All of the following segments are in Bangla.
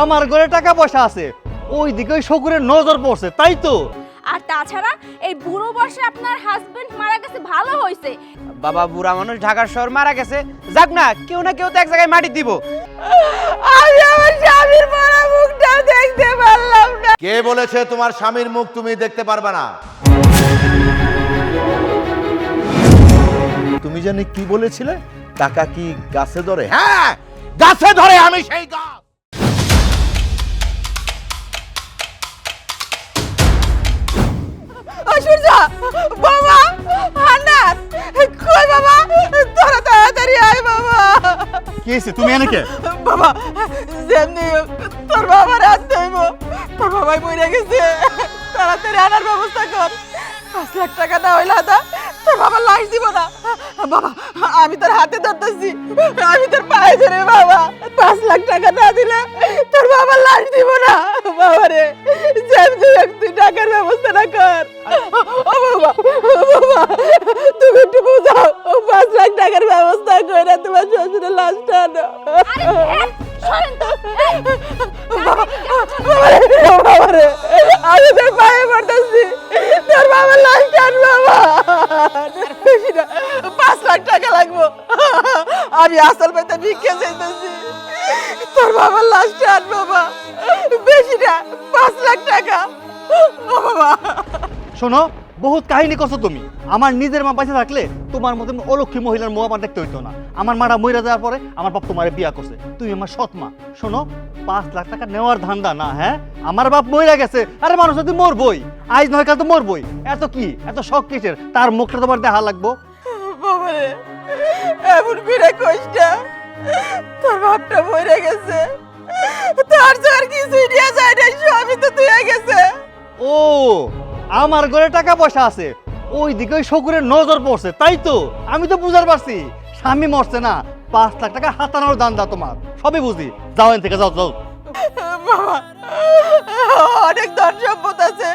আমার ঘরে টাকা পয়সা আছে। ওই দিকে ওই শকুরের নজর পড়ছে তাই তো? আর তাছাড়া এই বুড়ো বয়সে আপনার হাজবেন্ড মারা গেছে ভালো হয়েছে বাবা বুড়া মানুষ ঢাকার শহর মারা গেছে। যাক না কেউ না কেউ তো এক জায়গায় মাটি দিব। আমি আমার স্বামীর মরা মুখটা দেখতে পারলাম না। কে বলেছে তোমার স্বামীর মুখ তুমি দেখতে পারবে না? তুমি জানি কি বলেছিলে? টাকা কি গাছে ধরে? হ্যাঁ গাছে ধরে আমি সেই গাছ। সূর্যা! বাবা! হান্নান কই বাবা? তোরা তাড়াতাড়ি আয় বাবা! কি হয়েছে? তুমি এনে কে? বাবা যেমনি তোর বাবার হাত ধইব তোর বাবাই মরে গেছে। তাড়াতাড়ি আনার ব্যবস্থা কর। পাঁচ লাখ টাকা না হইলে আদা তোর বাবা লাশ দিব না। বাবা আমি তোর হাতে ধরতেছি। আমি তোর পায়ে ধরে বাবা পাঁচ লাখ টাকা না দিলে তোর বাবা লাশ দিব না। বাবা রে তুই টাকার ব্যবস্থাটা কর। ও বাবা ও বাবা তুমি একটু বুঝাও ও পাঁচ লাখ টাকার ব্যবস্থা করে তোমার শ্বশুরের লাশটা আনো বাবা বাবা রে, আমি তোর পায়ে পড়তেছি। তোর বাবার লাশটা আন বাবা। পাঁচ লাখ টাকা লাগবো। আমি আসল পেতে ভিক্ষে চাইতেছি। তোর বাবার লাশটা আন বাবা। বেশি না পাঁচ লাখ টাকা। ও বাবা। শোনো বহুত কাহিনী করছ তুমি। আমার নিজের মা পাশে থাকলে তোমার মতো অলক্ষী মহিলার মোয়া আমার দেখতে হইতো না। আমার মারা মইরা যাওয়ার পরে আমার বাপ তোমারে বিয়া করছে। তুমি আমার সৎ মা। শোনো পাঁচ লাখ টাকা নেওয়ার ধান্দা না হ্যাঁ? আমার বাপ মইরা গেছে। আরে মানুষ যদি মরবই। আজ নয় কাল তো মরবই। এত কি? এত শখ কিসের? তার মুখটা তোমার দেখা লাগবো। বাবারে এমন করে কইসটা তোর বাপটা মরে গেছে। তার তো আর কিছুই নিয়ে যায় সবই তো গেছে। ও আমার ঘরে টাকা পয়সা আছে ওই দিকে ওই শকুরের নজর পড়ছে তাই তো? আমি তো বুঝার পারছি স্বামী মরছে না পাঁচ লাখ টাকা হাতানোর দান্দা তোমার সবই বুঝি। যাও এখান থেকে যাও যাও। বাবা অনেক ধন সম্পদ আছে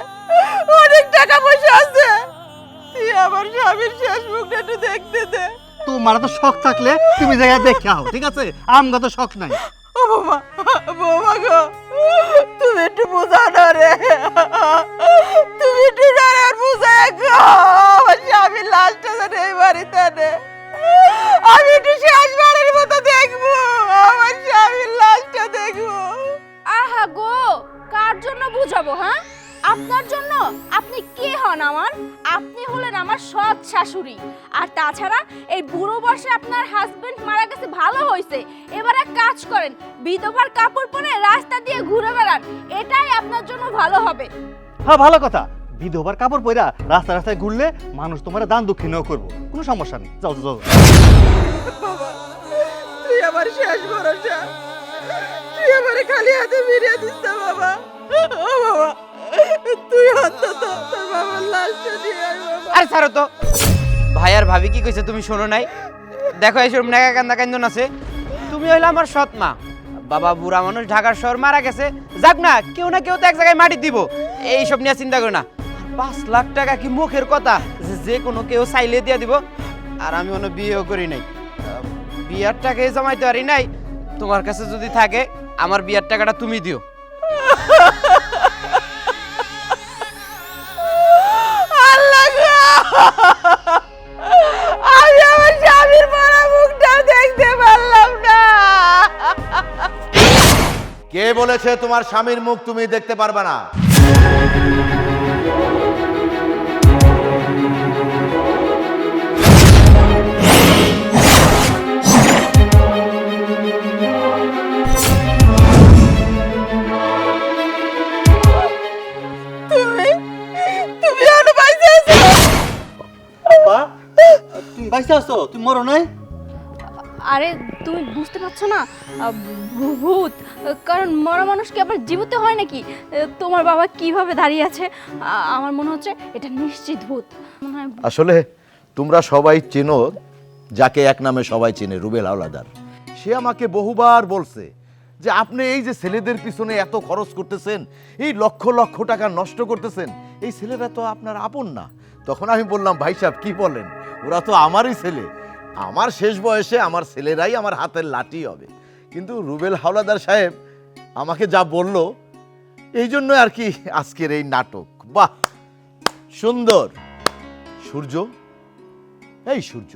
অনেক টাকা পয়সা আছে। তুই আমার স্বামীর শেষ মুখটা একটু দেখতে দে। তোমার তো শখ থাকলে তুমি জায়গায় দেখে আও ঠিক আছে? আমগা তো শখ নাই। ও বাবা বাবা গো, তুমি একটু বোঝা না রে। তুমি একটু ডরার বোঝা গো। আমার স্বামীর যেন এই বাড়িতে নে। আমি একটু শেষবারের মতো দেখব। আমার স্বামীর লাশটা দেখব। আহা গো, কার জন্য বুঝাবো হ্যাঁ? আপনার জন্য আপনি কে হন আমার? আপনি হলেন আমার সৎ শাশুড়ি। আর তাছাড়া এই বুড়ো বয়সে আপনার হাজবেন্ড মারা গেছে ভালো হয়েছে। এবার এক কাজ করেন বিধবার কাপড় পরে রাস্তা দিয়ে ঘুরে বেড়ান। এটাই আপনার জন্য ভালো হবে। হ্যাঁ ভালো কথা। বিধবার কাপড় পরা রাস্তা রাস্তায় ঘুরলে মানুষ তোমার দান দক্ষিণেও করব। কোনো সমস্যা নেই। যাও যাও, যাও। তুই আমার শেষ ভরসা। তুই আমার খালি হাতে ফিরিয়ে দিস বাবা। ও বাবা। তুই অন্তত তোর বাবার লাশটা আয় বাবা। আর ছাড়ো তো। ভাই আর ভাবি কি কইছে তুমি শোনো নাই? দেখো এইসব নাকা কান্দা কান্দন আছে। তুমি হইলে আমার সৎ মা বাবা বুড়া মানুষ ঢাকার শহর মারা গেছে। যাক না কেউ না কেউ তো এক জায়গায় মাটি দিব। এইসব নিয়ে চিন্তা করো না। পাঁচ লাখ টাকা কি মুখের কথা? যে যে কোনো কেউ চাইলে দিয়ে দিব। আর আমি কোনো বিয়েও করি নাই। আহ, বিয়ার টাকা জমাইতে পারি নাই। তোমার কাছে যদি থাকে আমার বিয়ার টাকাটা তুমি দিও। বলেছে তোমার স্বামীর মুখ তুমি দেখতে পারবে না। তুমি বাইসে আছো? তুমি মরো নাই? আরে তুমি বুঝতে পারছ না? ভূত। কারণ মরা মানুষ কি আবার জীবিত হয় নাকি? তোমার বাবা কীভাবে দাঁড়িয়ে আছে? আমার মনে হচ্ছে এটা নিশ্চিত ভূত। আসলে তোমরা সবাই চেনো যাকে এক নামে সবাই চেনে, রুবেল হাওলাদার। সে আমাকে বহুবার বলছে যে, আপনি এই যে ছেলেদের পিছনে এত খরচ করতেছেন, এই লক্ষ লক্ষ টাকা নষ্ট করতেছেন, এই ছেলেরা তো আপনার আপন না। তখন আমি বললাম, ভাই সাহেব, কি বলেন? ওরা তো আমারই ছেলে। আমার শেষ বয়সে আমার ছেলেরাই আমার হাতের লাঠি হবে। কিন্তু রুবেল হাওলাদার সাহেব আমাকে যা বলল, এই জন্য আর কি আজকের এই নাটক। বাহ! সুন্দর। সূর্য? এই সূর্য,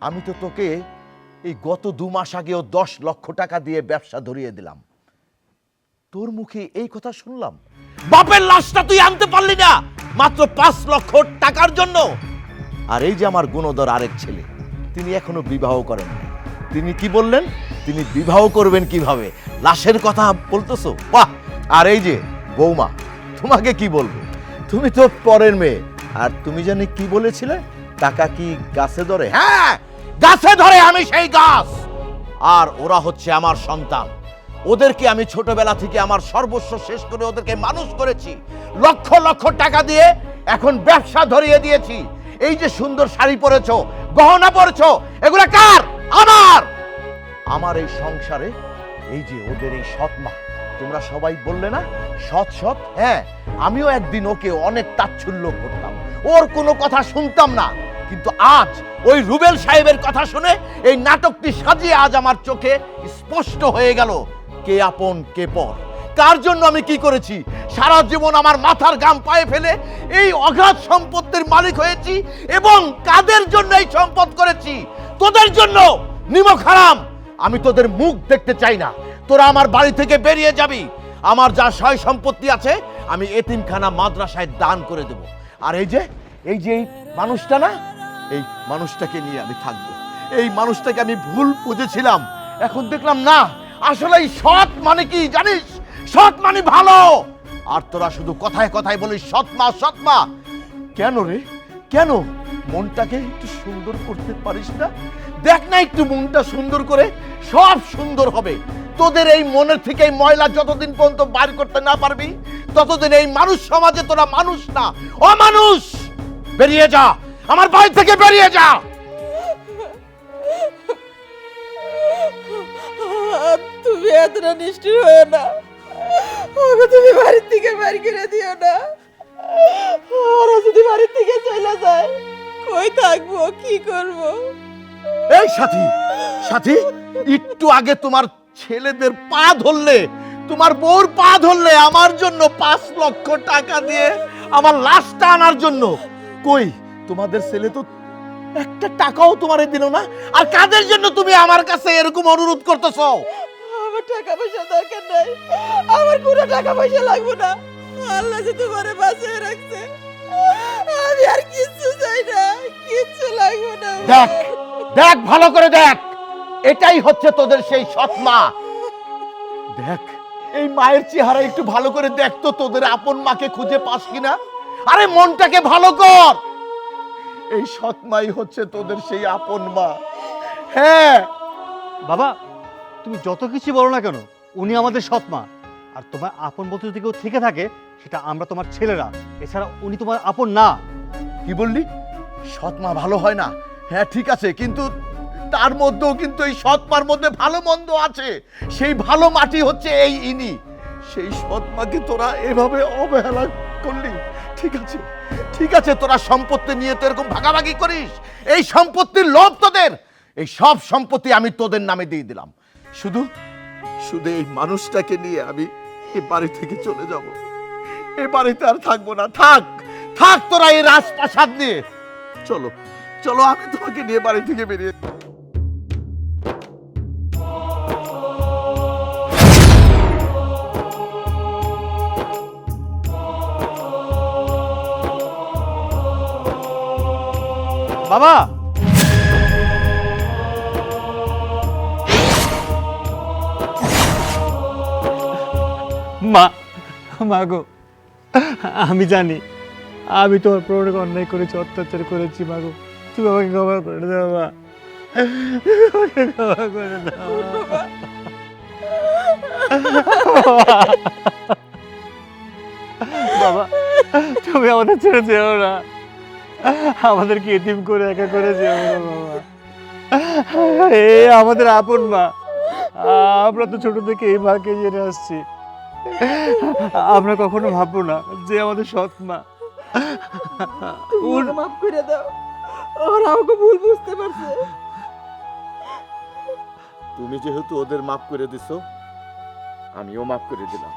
আমি তো তোকে এই গত দু মাস আগেও দশ লক্ষ টাকা দিয়ে ব্যবসা ধরিয়ে দিলাম। তোর মুখে এই কথা শুনলাম? বাপের লাশটা তুই আনতে পারলি না, মাত্র পাঁচ লক্ষ টাকার জন্য। আর এই যে আমার গুণধর আরেক ছেলে তিনি এখনও বিবাহ করেন তিনি কি বললেন? তিনি বিবাহ করবেন কীভাবে? লাশের কথা বলতেছো? বাহ! আর এই যে, বৌমা, তোমাকে কি বলব? তুমি তো পরের মেয়ে। আর তুমি জানি কি বলেছিলে? টাকা কি গাছে ধরে? হ্যাঁ গাছে ধরে আমি সেই গাছ। আর ওরা হচ্ছে আমার সন্তান। ওদেরকে আমি ছোটবেলা থেকে আমার সর্বস্ব শেষ করে ওদেরকে মানুষ করেছি। লক্ষ লক্ষ টাকা দিয়ে এখন ব্যবসা ধরিয়ে দিয়েছি। এই যে সুন্দর শাড়ি পরেছো গহনা পরেছো, এগুলো কার? আমার! আমার এই সংসারে, এই যে ওদের এই সৎ মা তোমরা সবাই বললে না? সৎ সৎ? হ্যাঁ আমিও একদিন ওকে অনেক তাচ্ছল্য করতাম। ওর কোনো কথা শুনতাম না। কিন্তু আজ ওই রুবেল সাহেবের কথা শুনে এই নাটকটি সাজিয়ে আজ আমার চোখে স্পষ্ট হয়ে গেল, কে আপন, কে পর। কার জন্য আমি কি করেছি? সারা জীবন আমার মাথার গাম পায়ে ফেলে এই অগাধ সম্পত্তির মালিক হয়েছি এবং কাদের জন্য এই সম্পদ করেছি? তোদের জন্য নিমক হারাম আমি তোদের মুখ দেখতে চাই না। তোরা আমার বাড়ি থেকে বেরিয়ে যাবি। আমার যা সয় সম্পত্তি আছে, আমি এতিমখানা মাদ্রাসায় দান করে দেব। আর এই যে এই যে এই মানুষটা না, এই মানুষটাকে নিয়ে আমি থাকব। এই মানুষটাকে আমি ভুল বুঝেছিলাম। এখন দেখলাম না আসলে সৎ মানে কি জানিস? সৎ মানে ভালো। আর তোরা শুধু কথায় কথায় বলিস, সৎ মা সৎ মা। কেন রে? কেন? মনটাকে একটু সুন্দর করতে পারিস না? দেখ না একটু মনটা সুন্দর করে, সব সুন্দর হবে। তোদের এই মনের থেকে এই ময়লা যতদিন পর্যন্ত বার করতে না পারবি, ততদিন এই মানুষ সমাজে তোরা মানুষ না। অমানুষ! বেরিয়ে যা! আমার বাড়ি থেকে বেরিয়ে যা! তুমি এতটা নিষ্ঠুর হয়ে না। তুমি বাড়ির করে দিও না। ওরা যদি বাড়ির চলে যায়, কই থাকব, কি করব? এই সাথী সাথী, একটু আগে তোমার ছেলেদের পা ধরলে, তোমার বউর পা ধরলে আমার জন্য পাঁচ লক্ষ টাকা দিয়ে আমার লাশটা আনার জন্য। কই, তোমাদের ছেলে তো একটা টাকাও তোমারে দিল না? আর কাদের জন্য তুমি আমার কাছে এরকম অনুরোধ করতেছো? টাকা পয়সা দরকার নাই। আমার কোনো টাকা পয়সা লাগবে না। আল্লাহ যে তোমারে বাঁচিয়ে রাখছে আমি আর কিচ্ছু চাই না কিচ্ছু লাগবে না। দেখ দেখ ভালো করে দেখ। এটাই হচ্ছে তোদের সেই সৎ মা দেখ এই মায়ের চেহারা একটু ভালো করে দেখ তো তোদের আপন মাকে খুঁজে পাস কিনা। আরে মনটাকে ভালো কর। এই সৎ মাই হচ্ছে তোদের সেই আপন মা। হ্যাঁ। বাবা তুমি যত কিছু বলো না কেন, উনি আমাদের সৎ মা। আর তোমার আপন বলতে যদি কেউ থেকে থাকে, সেটা আমরা তোমার ছেলেরা। এছাড়া উনি তোমার আপন না। কি বললি? সৎ মা ভালো হয় না? হ্যাঁ ঠিক আছে, কিন্তু তার মধ্যেও কিন্তু এই সৎ মার মধ্যে ভালো মন্দ আছে। সেই ভালো মাটি হচ্ছে এই ইনি। সেই সৎ মাকে তোরা এভাবে অবহেলা করলি? ঠিক আছে ঠিক আছে, তোরা সম্পত্তি নিয়ে তো এরকম ভাগাভাগি করিস। এই সম্পত্তির লোভ তোদের। এই সব সম্পত্তি আমি তোদের নামে দিয়ে দিলাম। শুধু শুধু এই মানুষটাকে নিয়ে আমি এ বাড়ি থেকে চলে যাব। এ বাড়িতে আর থাকব না। থাক থাক তোরা এই রাজপ্রাসাদ নিয়ে। চলো চলো, আমি তোমাকে নিয়ে বাড়ি থেকে বেরিয়ে বাবা! মা মা গো, আমি জানি, আমি তোমার প্রণে অন্যায় করেছি, অত্যাচার করেছি, মা গো। তুমি আমাকে ক্ষমা করে দাও, মা। ক্ষমা করে দাও বাবা, তুমি আমাদের ছেড়ে যেও না। আমাদেরকে এতিম করে, একা করে যেও না, বাবা। এ আমাদের আপন মা। আমরা তো ছোট থেকে এই মাকে জেনে আসছি। আমরা কখনো ভাববো না যে আমাদের সৎ মা। ওর মাফ করে দাও। ওরা আমাকে ভুল বুঝতে পারছে। তুমি যেহেতু ওদের মাফ করে দিছো আমিও মাফ করে দিলাম।